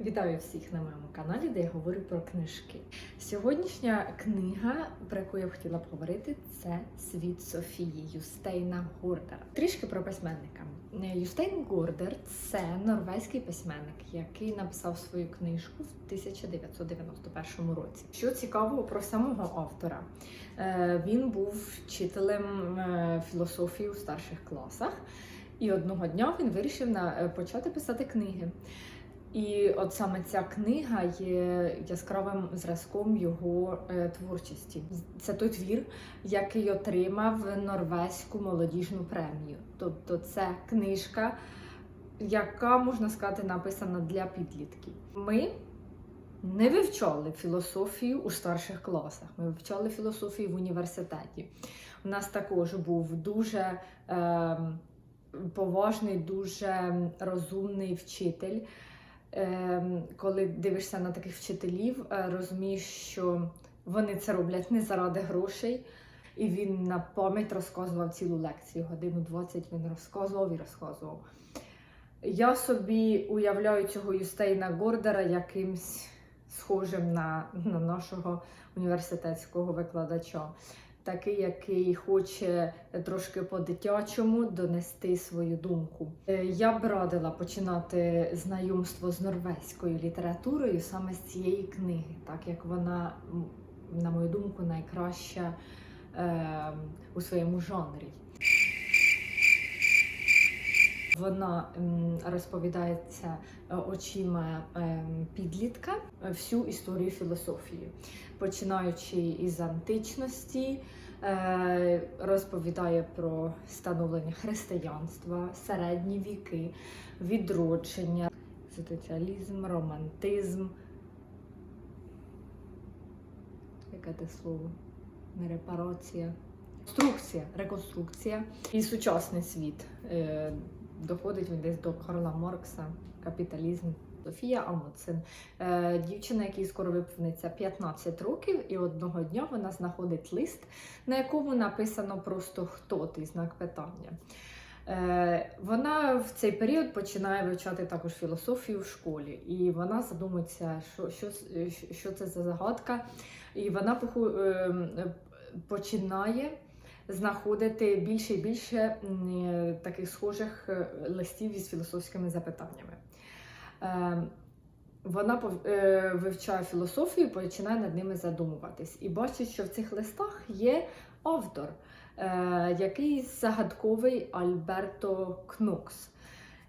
Вітаю всіх на моєму каналі, де я говорю про книжки. Сьогоднішня книга, про яку я б хотіла б говорити, це Світ Софії Юстейна Гордера. Трішки про письменника. Юстейн Гордер це норвезький письменник, який написав свою книжку в 1991 році. Що цікавого про самого автора, Е, він був вчителем е, філософії у старших класах, і одного дня він вирішив е, почати писати книги. І от саме ця книга є яскравим зразком його е, творчості. Це той твір, який отримав норвезьку молодіжну премію. Тобто, це книжка, яка можна сказати написана для підлітків. Ми не вивчали філософію у старших класах. Ми вивчали філософію в університеті. У нас також був дуже е, поважний, дуже розумний вчитель. Ем, коли дивишся на таких вчителів, е, розумієш, що вони це роблять не заради грошей. І він на пам'ять розказував цілу лекцію, годину 20 він розказував і розказував. Я собі уявляю цього Юстейна Гордера якимсь схожим на, на нашого університетського викладача. Такий, який хоче трошки по-дитячому донести свою думку. Е, Я б радила починати знайомство з норвезькою літературою саме з цієї книги, так як вона, на мою думку, найкраща е, у своєму жанрі. Вона розповідається е, очима ем, підлітка е, всю історію філософії, починаючи із античності, е, розповідає про становлення християнства, середні віки, відродження, соціалізм, романтизм. Яке те слово? Не репарація. Реконструкція, реконструкція і сучасний світ. Доходить він десь до Карла Маркса, капіталізм. Софія Амуцин, е, дівчина, якій скоро виповниться 15 років, і одного дня вона знаходить лист, на якому написано просто хто ти знак питання. Е, Вона в цей період починає вивчати також філософію в школі, і вона задумується, що, що, що це за загадка. І вона ем, починає знаходити більше і більше е, таких схожих е, листів із філософськими запитаннями. Е, Вона вивчає філософію, починає над ними задумуватись і бачить, що в цих листах є автор, е, який загадковий Альберто Кнокс,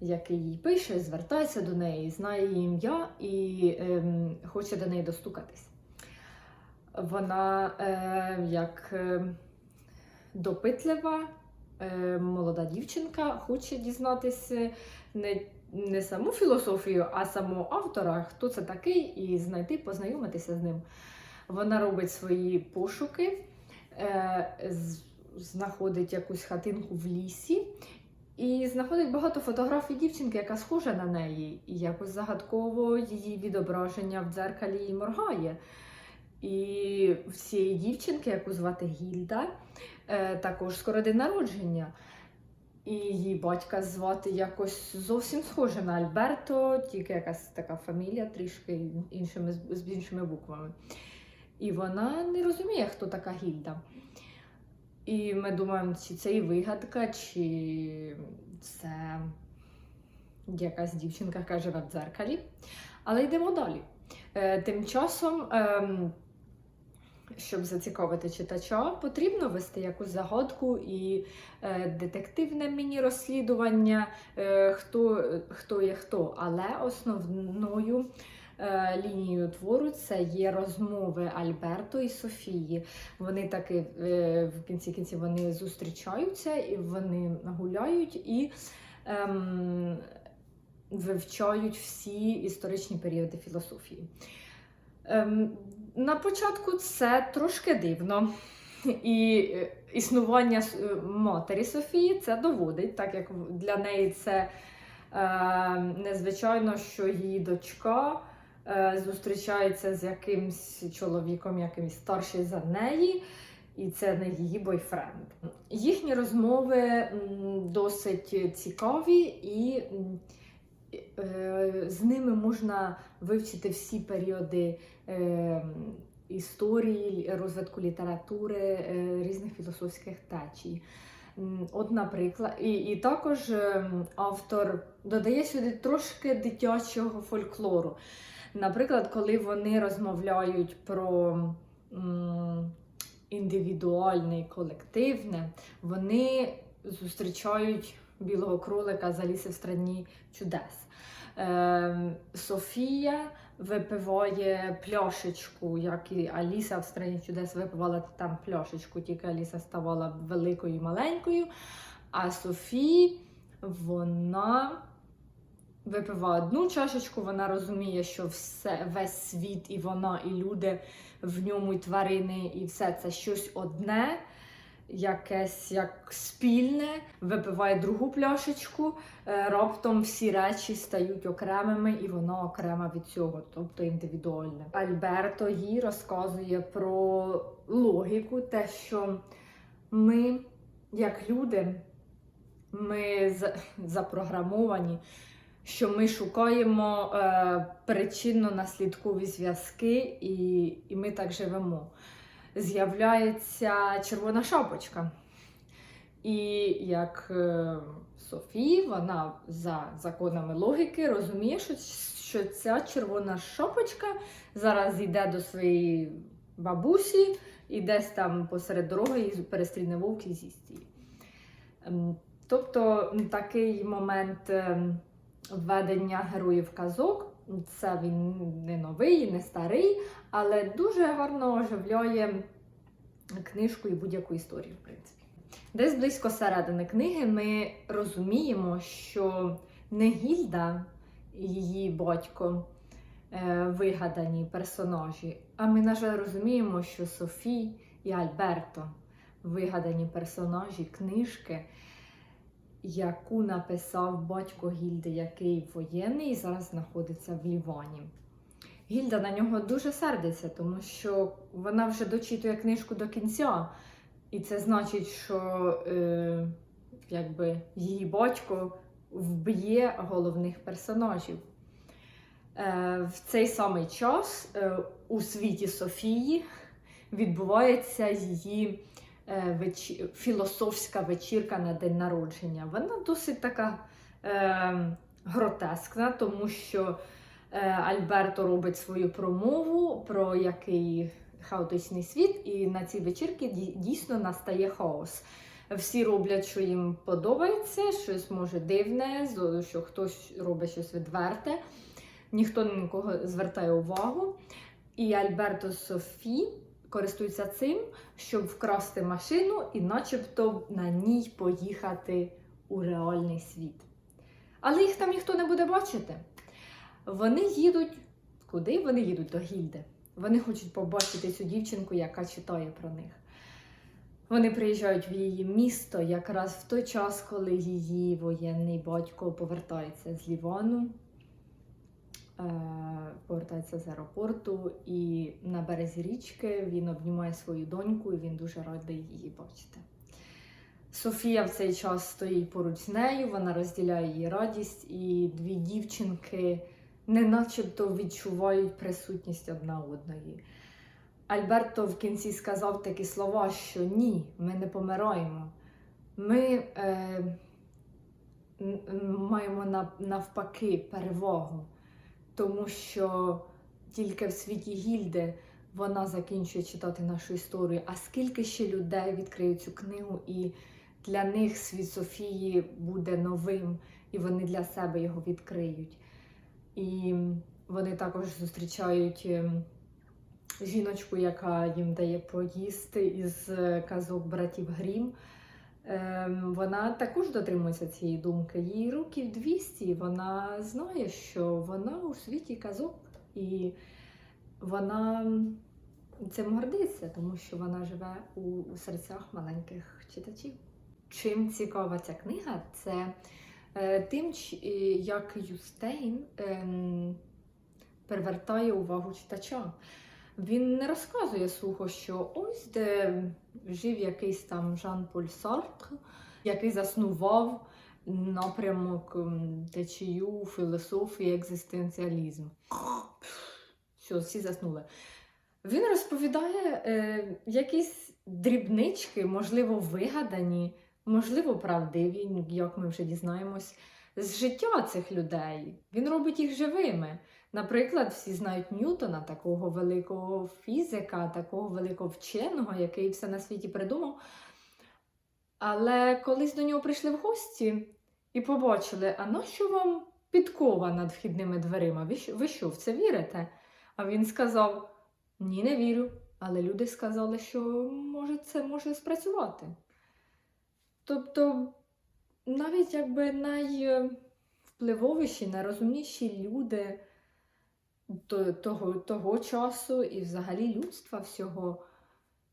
який їй пише, звертається до неї, знає її ім'я і ем, хоче до неї достукатись. Вона е, як е, допитлива е, молода дівчинка хоче дізнатися не, не саму філософію, а самого автора, хто це такий, і знайти, познайомитися з ним. Вона робить свої пошуки, е, знаходить якусь хатинку в лісі. І знаходить багато фотографій дівчинки, яка схожа на неї, і якось загадково її відображення в дзеркалі моргає. І в цієї дівчинки, яку звати Гільда, е, також скоро день народження. І її батька звати якось зовсім схоже на Альберто, тільки якась така фамілія трішки іншими, з іншими буквами. І вона не розуміє, хто така Гільда. І ми думаємо, чи це і вигадка, чи це якась дівчинка, яка живе в дзеркалі. Але йдемо далі. Е, Тим часом, ем, щоб зацікавити читача, потрібно вести якусь загадку і е, детективне міні-розслідування, е, хто, хто є хто. Але основною е, лінією твору це є розмови Альберто і Софії. Вони таки е, в кінці кінці вони зустрічаються і вони гуляють і. Ем, вивчають всі історичні періоди філософії. Ем, на початку це трошки дивно. І е, існування е, матері Софії це доводить, так як для неї це е, незвичайно, що її дочка е, зустрічається з якимсь чоловіком, якимсь старший за неї, і це не її бойфренд. Їхні розмови досить цікаві і з ними можна вивчити всі періоди е, історії, розвитку літератури, е, різних філософських течій. От, наприклад, і, і також автор додає сюди трошки дитячого фольклору. Наприклад, коли вони розмовляють про індивідуальне і колективне, вони зустрічають білого кролика з Аліси в страні чудес. Ем, Софія випиває пляшечку, як і Аліса в страні чудес випивала там пляшечку, тільки Аліса ставала великою і маленькою. А Софії вона випиває одну чашечку, вона розуміє, що все, весь світ, і вона, і люди в ньому, і тварини, і все це щось одне, якесь як спільне, випиває другу пляшечку, е, раптом всі речі стають окремими, і воно окрема від цього, тобто індивідуальне. Альберто їй розказує про логіку, те, що ми, як люди, ми запрограмовані, що ми шукаємо е, причинно-наслідкові зв'язки, і, і ми так живемо. З'являється червона шапочка. І як е, Софії, вона за законами логіки розуміє, що, ця червона шапочка зараз йде до своєї бабусі і десь там посеред дороги її перестріне вовк і з'їсть її. Ем, Тобто такий момент ем, введення героїв казок, це він не новий, не старий, але дуже гарно оживляє книжку і будь-яку історію, в принципі. Десь близько середини книги ми розуміємо, що не Гільда і її батько е, вигадані персонажі, а ми, на жаль, розуміємо, що Софі і Альберто вигадані персонажі книжки, яку написав батько Гільди, який воєнний і зараз знаходиться в Лівані. Гільда на нього дуже сердиться, тому що вона вже дочитує книжку до кінця. І це значить, що е, якби її батько вб'є головних персонажів. Е, в цей самий час е, у світі Софії відбувається її філософська вечірка на день народження. Вона досить така е, гротескна, тому що е, Альберто робить свою промову про який хаотичний світ, і на цій вечірці дійсно настає хаос. Всі роблять, що їм подобається, щось може дивне, що хтось робить щось відверте, ніхто на нікого звертає увагу. І Альберто Софі користуються цим, щоб вкрасти машину і, начебто, на ній поїхати у реальний світ. Але їх там ніхто не буде бачити. Вони їдуть. Куди вони їдуть до Гільди? Вони хочуть побачити цю дівчинку, яка читає про них. Вони приїжджають в її місто якраз в той час, коли її воєнний батько повертається з Лівану, повертається з аеропорту, і на березі річки він обнімає свою доньку, і він дуже радий її бачити. Софія в цей час стоїть поруч з нею, вона розділяє її радість, і дві дівчинки не начебто відчувають присутність одна одної. Альберто в кінці сказав такі слова, що ні, ми не помираємо. Ми е, маємо навпаки перевагу, тому що тільки в світі Гільди вона закінчує читати нашу історію. А скільки ще людей відкриють цю книгу, і для них світ Софії буде новим, і вони для себе його відкриють. І вони також зустрічають ем, жіночку, яка їм дає поїсти із е, казок братів Грім. Ем, Вона також дотримується цієї думки. Їй років 200, вона знає, що вона у світі казок, і вона цим гордиться, тому що вона живе у, у серцях маленьких читачів. Чим цікава ця книга, це е, тим, е, як Юстейн ем, привертає увагу читача. Він не розказує сухо, що ось де жив якийсь там Жан-Поль Сартр, який заснував напрямок течію, філософії, екзистенціалізм. Все, всі заснули. Він розповідає е, якісь дрібнички, можливо, вигадані, можливо, правдиві, як ми вже дізнаємось, з життя цих людей. Він робить їх живими. Наприклад, всі знають Ньютона, такого великого фізика, такого великого вченого, який все на світі придумав. Але колись до нього прийшли в гості і побачили, а нащо вам підкова над вхідними дверима? Ви що, ви що в це вірите? А він сказав: Ні, не вірю. Але люди сказали, що може це може спрацювати. Тобто, навіть якби найвпливовіші, найрозумніші люди того, того часу і взагалі людства всього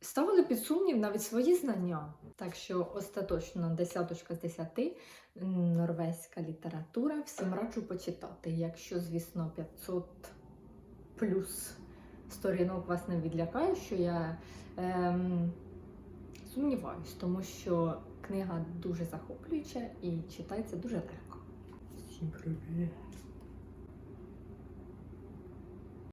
ставили під сумнів навіть свої знання. Так що остаточно десяточка з десяти норвезька література всім раджу почитати. Якщо, звісно, 500 плюс сторінок вас не відлякає, що я ем, сумніваюсь, тому що книга дуже захоплююча і читається дуже легко. Всім привіт!